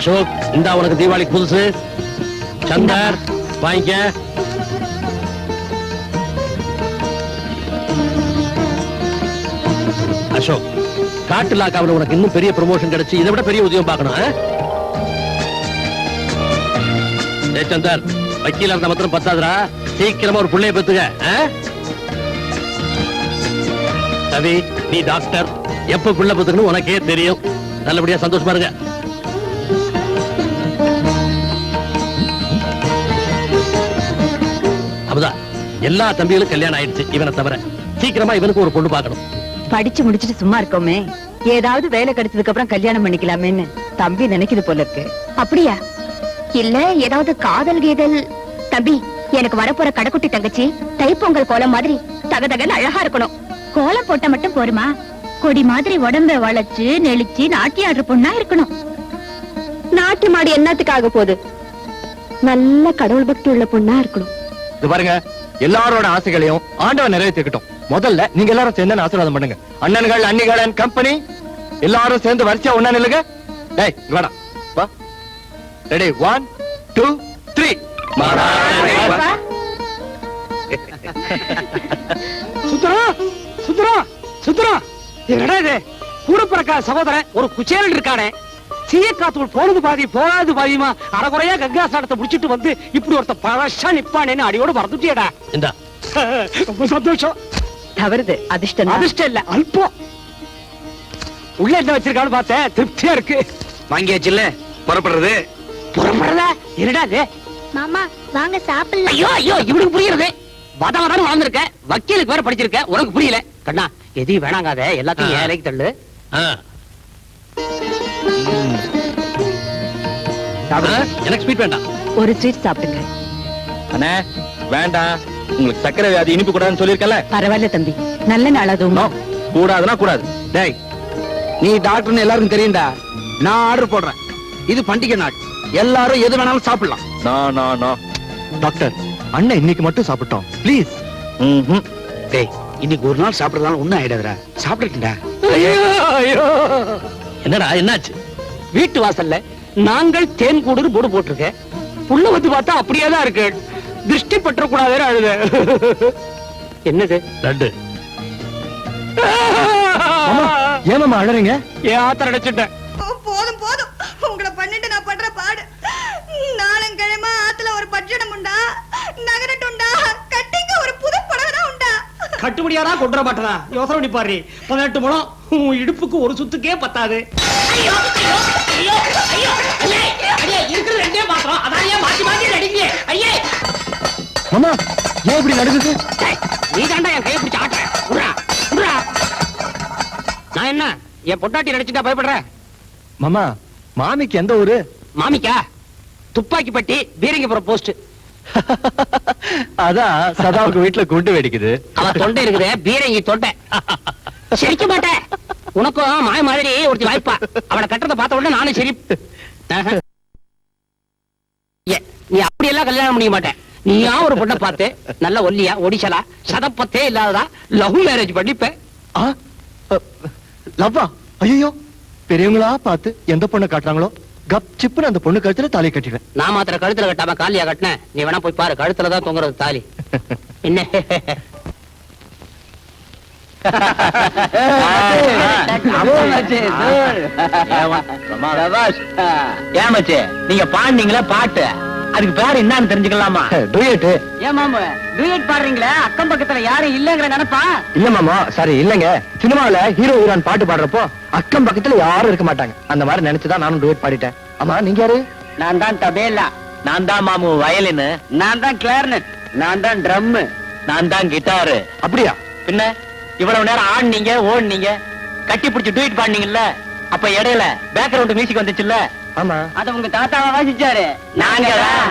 அசோக் இந்தா உனக்கு தீபாவளி புதுசு. சந்தர் வாங்கிக்க. அசோக் காட்டு லாக்காவில் உனக்கு இன்னும் பெரிய ப்ரமோஷன் கிடைச்சு இதை விட பெரிய உதவியம் பார்க்கணும் ஏ சந்தர் வக்கீல இருந்த மாத்திரம் பத்தாதுடா. சீக்கிரமா ஒரு பிள்ளைய பெத்துக்க ரவி நீ டாக்டர். எப்ப பிள்ளை பெத்துக்கணும் உனக்கே தெரியும். நல்லபடியா சந்தோஷமா இருங்க. அமுதா எல்லா தம்பிகளும் கல்யாணம் ஆயிடுச்சு இவனை தவிர. சீக்கிரமா இவனுக்கு ஒரு பொண்ணு பார்க்கணும். படிச்சு முடிச்சிட்டு சும்மா இருக்கோமே. ஏதாவது வேலை கிடைச்சதுக்கு அப்புறம் கல்யாணம் பண்ணிக்கலாமேன்னு தம்பி நினைக்குது போல இருக்கு. அப்படியா? இல்ல ஏதாவது காதல் கீதல். தம்பி எனக்கு வரப்போற கடைக்குட்டி தங்கச்சி தைப்பொங்கல் கோலம் மாதிரி தகதகன்னு அழகா இருக்கணும். கோலம் போட்டா மட்டும் போருமா? கொடி மாதிரி உடம்ப வளைச்சு நெளிச்சு நாட்டி ஆடுற பொண்ணா இருக்கணும். நாட்டு மாடு என்னத்துக்காக போகுது? நல்ல கடவுள் பக்தி உள்ள பொண்ணா இருக்கணும். இது பாருங்க எல்லாரோட ஆசைகளையும் ஆண்டவன் நிறைவேற்றிக்கட்டும். முதல்ல நீங்க எல்லாரும் சேர்ந்து ஆசீர்வாதம் பண்ணுங்க. அண்ணன்கள் அண்ட் கம்பெனி எல்லாரும் சேர்ந்து வரிசையா ஒண்ணா நில்லுங்க. டேய் வாடா. வா. ரெடி ஒன் டூ த்ரீ சுந்தரா சுந்தரா சுந்தரா. என்னடா இது? கூட பிறக்கா சகோதரன் ஒரு குச்சேலன் இருக்கானே. சீயக்காத்தூள் போனது பாதி போகாது பாதியுமா அறகுறையா கங்கா சாடத்தை முடிச்சிட்டு வந்து இப்படி ஒருத்த பழசா நிப்பானேன்னு அடியோட மறந்துட்டியடா இந்தா. ரொம்ப சந்தோஷம். தவறுது. அதிர்ஷ்டம். அதிர்ஷ்டம் இல்ல. அல்பம். உள்ள என்ன வச்சிருக்கான்னு பார்த்தேன் திருப்தியா இருக்கு. வாங்கியாச்சுல்ல? புறப்படுறது? புறப்படுறதா? என்னடா இது? மாமா வாங்க சாப்பிடலாம். ஐயோ ஐயோ இவனுக்கு புரியுறது. வத வதன்னு வளர்ந்துருக்க. வக்கீலுக்கு வேற படிச்சிருக்க. உனக்கு புரியல. கண்ணா எதையும் வேணாங்காத. எல்லாத்தையும். ஏழைக்கு தள்ளு? எனக்கு ஸ்வீட் வேண்டாம். ஒரு ஸ்வீட் சாப்பிடுங்க. அண்ணே வேண்டாம். உங்களுக்கு சக்கரை வியாதி இனிப்பு கூடாதுன்னு சொல்லியிருக்கல பரவாயில்ல தம்பி. நல்ல நாள் அதுவும். கூடாதுன்னா கூடாது. டேய் நீ டாக்டர்னு எல்லாருக்கும் தெரியும்டா. நான் ஆர்டர் போடுறேன். இது பண்டிகை நாள். எல்லாரும் எது வேணாலும் சாப்பிடலாம். No no no. டாக்டர் அண்ணன் இன்னைக்கு மட்டும் சாப்பிட்டோம். ப்ளீஸ் டேய் இன்னைக்கு ஒரு நாள் சாப்பிடறதால ஒண்ணும் ஆயிடாதடா. சாப்பிட்டுட்டா ஐயோ ஐயோ. என்னடா என்னாச்சு? வீட்டு வாசல்ல நாங்கள் தேன் கூடுன்னு போர்டு போட்டிருக்கேன் புள்ள வந்து பார்த்தா அப்படியே தான் இருக்கு. திருஷ்டி பற்ற கூடாதுன்னு அழுத. என்னது? லட்டு. ஏமாமா அழறீங்க? ஏன் ஆத்தர் அடைச்சிட்டேன். போதும் போதும். உங்களை பண்ணிட்டு நான் பண்ற பாடு. நாளங்கிழமை ஆத்துல ஒரு பட்சணம் உண்டா? நகரட்டுண்டா கட்டிங்க ஒரு புது படகா உண்டா? கட்டுப்படியாரா கொண்டுற மாட்டதா யோசனை பண்ணி பாரு பதினெட்டு முழம். உன் இடுப்புக்கு ஒரு சுத்துக்கே பத்தாது. மாமா ஏன் இப்படி நடக்குது நீ தாண்டா என் கையை பிடிச்ச ஆட்டுற. விட்றா. நான் என்ன என் பொட்டாட்டி நடிச்சுட்டா பயப்படுற? மாமா மாமிக்கு எந்த ஊரு? மாமிக்கா? துப்பாக்கி பட்டி பீரங்கிபுரம் போஸ்ட் அதான் சதாவுக்கு வீட்டுல குண்டு வெடிக்குது. அவ தொண்டை இருக்குது பீரங்கி தொண்டை. சிரிக்க மாட்டேன். உனக்கும் மாய மாதிரி ஒருத்தி வாய்ப்பா. அவளை கட்டுறத பார்த்த உடனே நானும் சரி. நீ அப்படி எல்லாம் கல்யாணம் பண்ணிக்க மாட்டேன். நீயா ஒரு பொண்ணை பார்த்து நல்ல ஒல்லியா ஒடிசலா சதப்பத்தே இல்லாததா லவ் மேரேஜ் பண்ணிப்ப லவ்வா? ஐயோ பெரியவங்களா பார்த்து எந்த பொண்ணை காட்டுறாங்களோ? கப் சிப்புன்னு அந்த பொண்ணு கழுத்துல தாலி கட்டிடுவேன். நான் மாத்திர கழுத்துல கட்டாம காலியா கட்டினேன். நீ வேணா போய் பாரு கழுத்துல தான் தொங்குறது தாலி. என்ன? ஏமாச்சு நீங்க பாண்டீங்களா பாட்டு அதுக்கு பேர் என்னன்னு தெரிஞ்சுக்கலாமா டூயட்டு ஏன் மாமா டூயட் பாடுறீங்களே? அக்கம் பக்கத்துல யாரும் இல்லங்கிற நினைப்பா? இல்ல மாமா சாரி இல்லங்க சினிமாவுல ஹீரோ ஹீரோன் பாட்டு பாடுறப்போ அக்கம் பக்கத்துல யாரும் இருக்க மாட்டாங்க அந்த மாதிரி நினைச்சுதான் நானும் டூயட் பாடிட்டேன் ஆமா நீங்க யாரு நான் தான் தபேலா நான் தான் மாமு வயலின் நான் தான் கிளார்னட் நான் தான் ட்ரம் நான் தான் கிட்டாரு. அப்படியா? பின்ன? இவ்வளவு நேரம் ஆடுனீங்க ஓடுனீங்க. கட்டி பிடிச்சு டூயிட் பாடுனீங்கல்ல அப்ப இடையில பேக்ரவுண்ட் மியூசிக் வந்துச்சுல்ல? ஆமா. அத உங்க தாத்தாவா வாசிச்சாரு. நாங்க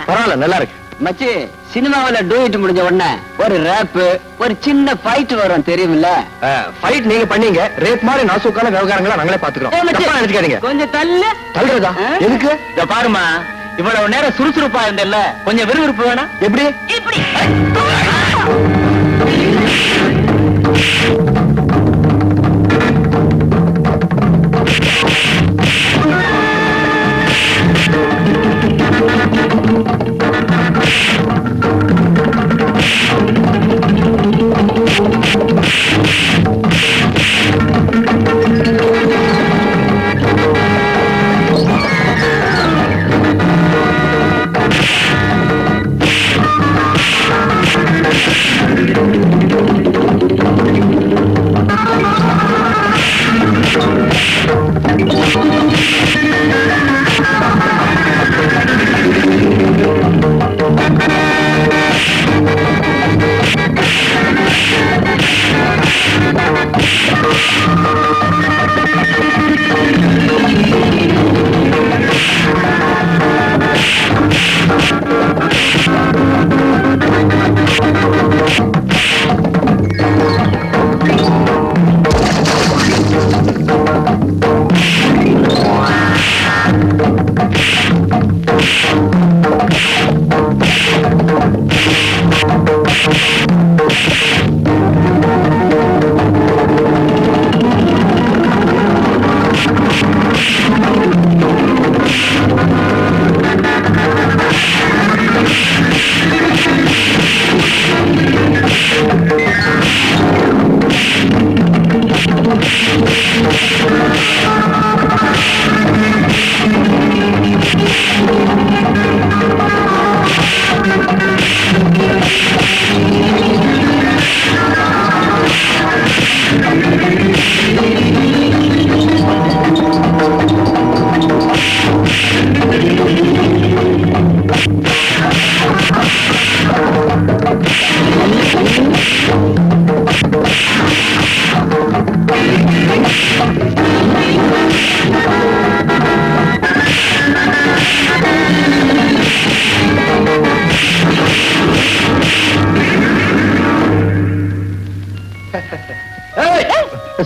பரவாயில்ல நல்லா இருக்கு. மச்சி சினிமாவுல டூயிட் முடிஞ்ச உடனே ஒரு ரேப் ஒரு சின்ன ஃபைட் வரும் தெரியுமில்ல? ஃபைட் நீங்க பண்ணீங்க. ரேப் மாதிரி நாசூக்கான விவகாரங்களா நாங்களே பாத்துக்கிறோம். நினைச்சுக்காதீங்க. கொஞ்சம் தள்ளு. தள்ளுறதா? எதுக்கு? இத பாருமா இவ்வளவு நேரம் சுறுசுறுப்பா இருந்தல்ல கொஞ்சம் விறுவிறுப்பு வேணா எப்படி? Thank you.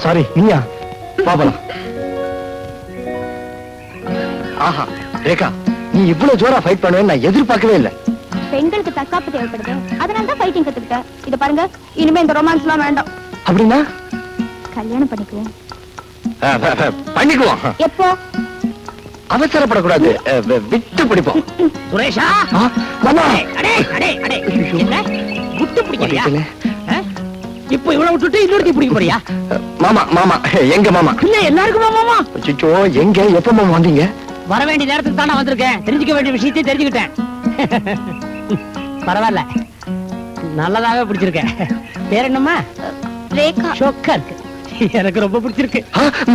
சாரி நீயா? பாபலாம் ஆஹா ரேகா நீ இவ்வளவு ஜோரா ஃபைட் பண்ணுவேன்னு நான் எதிர்பார்க்கவே இல்லை. பெண்களுக்கு தற்காப்பு தேவைப்படுது. அதனால தான் ஃபைட்டிங் கத்துக்கிட்டேன். இத பாருங்க இனிமே இந்த ரொமான்ஸ் எல்லாம் வேண்டாம். அப்படின்னா? கல்யாணம் பண்ணிக்குவோம். எப்போ? அவசரப்படக்கூடாது. விட்டு பிடிப்போம். சுரேஷா? மாமா. அடே அடே அடே. என்ன? விட்டு. ஆ? இப்போ இவ்வளவு விட்டுட்டு இன்னொருத்தி பிடிக்க போறியா? மாமா மாமா எங்க மாமா? இல்ல எல்லாருக்குமா மாமா? அச்சோ எங்க எப்ப மாமா வந்தீங்க? வர வேண்டிய நேரத்துக்கு தானே வந்திருக்கேன். தெரிஞ்சுக்க வேண்டிய விஷயத்தை தெரிஞ்சுக்கிட்டேன். பரவாயில்ல. நல்லதாவே பிடிச்சிருக்கேன் பேர் என்னம்மா? ரேகா. ஷோக்கா இருக்கு எனக்கு ரொம்ப பிடிச்சிருக்கு.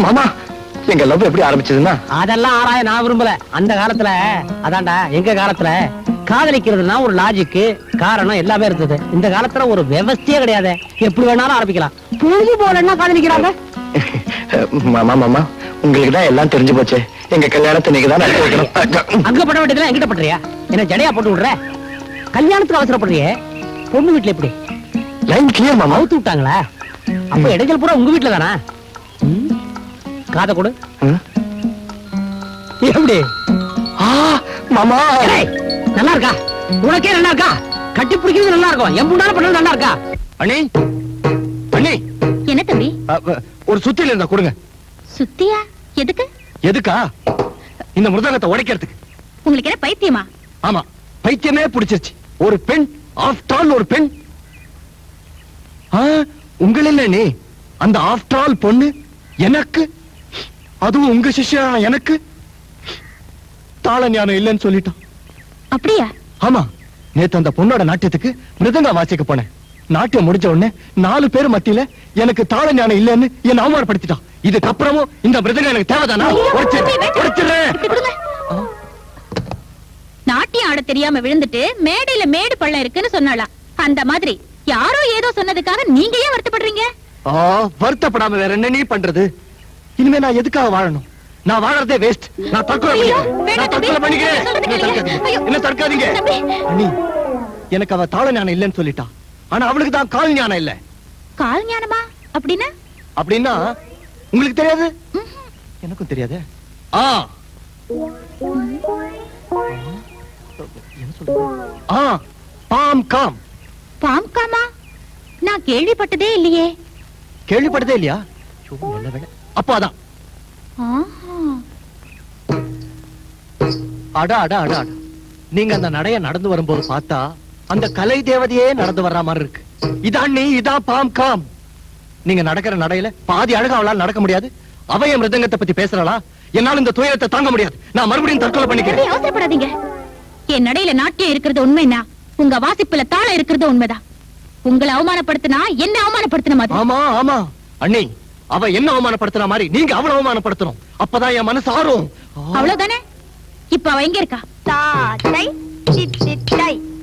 மாமா எங்க லவ் எப்படி ஆரம்பிச்சதுன்னா? அதெல்லாம் ஆராய நான் விரும்பல. அந்த காலத்துல அதான்டா எங்க காலத்துல? காதலிக்கிறதுனா ஒரு லாஜிக்கு காரணம் எல்லாமே இருந்தது இந்த காலத்துல ஒரு விவஸ்தையே கிடையாது. எப்படி வேணாலும் ஆரம்பிக்கலாம். பொழுது போலன்னா காதலிக்கிறாங்க? மாமா மாமா உங்களுக்கு தான் எல்லாம் தெரிஞ்சு போச்சு. எங்க கல்யாணத்தை நீங்க தான் நடத்தி வைக்கணும். அங்க பண்ண வேண்டியதுலாம் என்கிட்ட பண்றியா? என்ன ஜடையா போட்டு விடுற? கல்யாணத்துக்கு அவசரப்படுறியே. பொண்ணு வீட்டுல எப்படி? லைன் கிளியர் மாமா. அவுத்து விட்டாங்களா? அப்ப இடைஞ்சல் பூரா உங்க வீட்டுல தானா? காதை கொடு. எப்படி? ஆ, மாமா. நல்லா இருக்கா உனக்கே நல்லா இருக்கா கட்டி பிடிக்கிறது நல்லா இருக்கும் என் முன்னால பண்ணது நல்லா இருக்கா அண்ணி? அண்ணி? என்ன தம்பி? ஒரு சுத்தில இருந்தா கொடுங்க. சுத்தியா? எதுக்கு? எதுக்கா? இந்த மிருதங்கத்தை உடைக்கிறதுக்கு. உங்களுக்கு என்ன பைத்தியமா? ஆமா பைத்தியமே பிடிச்சிருச்சு. ஒரு பெண் ஆஃப்டர் ஆல் ஒரு பெண். உங்கள் இல்ல நீ அந்த ஆஃப்டர் ஆல் பொண்ணு எனக்கு? அதுவும் உங்க சிஷ்யா எனக்கு? தாள ஞானம் இல்லைன்னு சொல்லிட்டான். அப்படியா? ஆமா. நேத்து அந்த பொண்ணோட நாட்டியத்துக்கு மிருதங்க வாசிக்க போனேன். நாட்டியம் முடிஞ்ச உடனே நாலு பேர் மத்தியில எனக்கு தாள ஞானம் இல்லைன்னு என்ன அவமானப்படுத்திட்டான். இதுக்கப்புறமும் இந்த மிருதங்கம் எனக்கு தேவைதானா. நாட்டியம் ஆட தெரியாம விழுந்துட்டு மேடையில மேடு பள்ளம் இருக்குன்னு சொன்னாலாம் அந்த மாதிரி யாரோ ஏதோ சொன்னதுக்காக நீங்க ஏன் வருத்தப்படுறீங்க? வருத்தப்படாம வேற என்ன நீ பண்றது? இனிமே நான் எதுக்காக வாழணும்? நான் வாழறதே வேஸ்ட் நான் தற்கொலை பண்ணிக்கிறேன். நான் தற்கொலை. பண்ணிக்கிறேன். என்ன. தடுக்காதீங்க. அண்ணி எனக்கு அவ தாள ஞானம் இல்லைன்னு சொல்லிட்டா. ஆனா அவளுக்கு தான் கால் ஞானம் இல்ல. கால் ஞானமா? அப்படின்னா? அப்படின்னா உங்களுக்கு தெரியாது? எனக்கும் தெரியாது? ஆ. என்ன சொல்றது? ஆ பாம் காம். பாம்காமா நான் கேள்விப்பட்டதே இல்லையே. கேள்விப்பட்டதே இல்லையா? நல்ல வேளை. அப்போ அதான். அட அட அட அட. நீங்க அந்த நடைய நடந்து வரும்போது பார்த்தா அந்த கலை தேவதையே நடந்து வர்ற மாதிரி இருக்கு. இதான் நீ இதான் பாம் காம். நீங்க நடக்கிற நடையில பாதி அழகா அவளால நடக்க முடியாது. அவ என் மிருதங்கத்தை பத்தி பேசுறாளா என்னால இந்த துயரத்தை தாங்க முடியாது. நான் மறுபடியும் தற்கொலை பண்ணிக்கிறேன். அவசரப்படாதீங்க என் நடையில நாட்டியம் இருக்கிறது உண்மைன்னா உங்க வாசிப்புல தாளம் இருக்கிறது உண்மைதான் உங்களை அவமானப்படுத்தினா என்ன அவமானப்படுத்தின மாதிரி? ஆமா ஆமா. அண்ணி அவ என்ன அவமானப்படுத்துற மாதிரி? நீங்க அவள அவமானப்படுத்தணும். அப்பதான் என் மனசு ஆறும். அவ்வளவுதானே? இப்ப அவ எங்க இருக்கா? தாத்தை சித்தாய்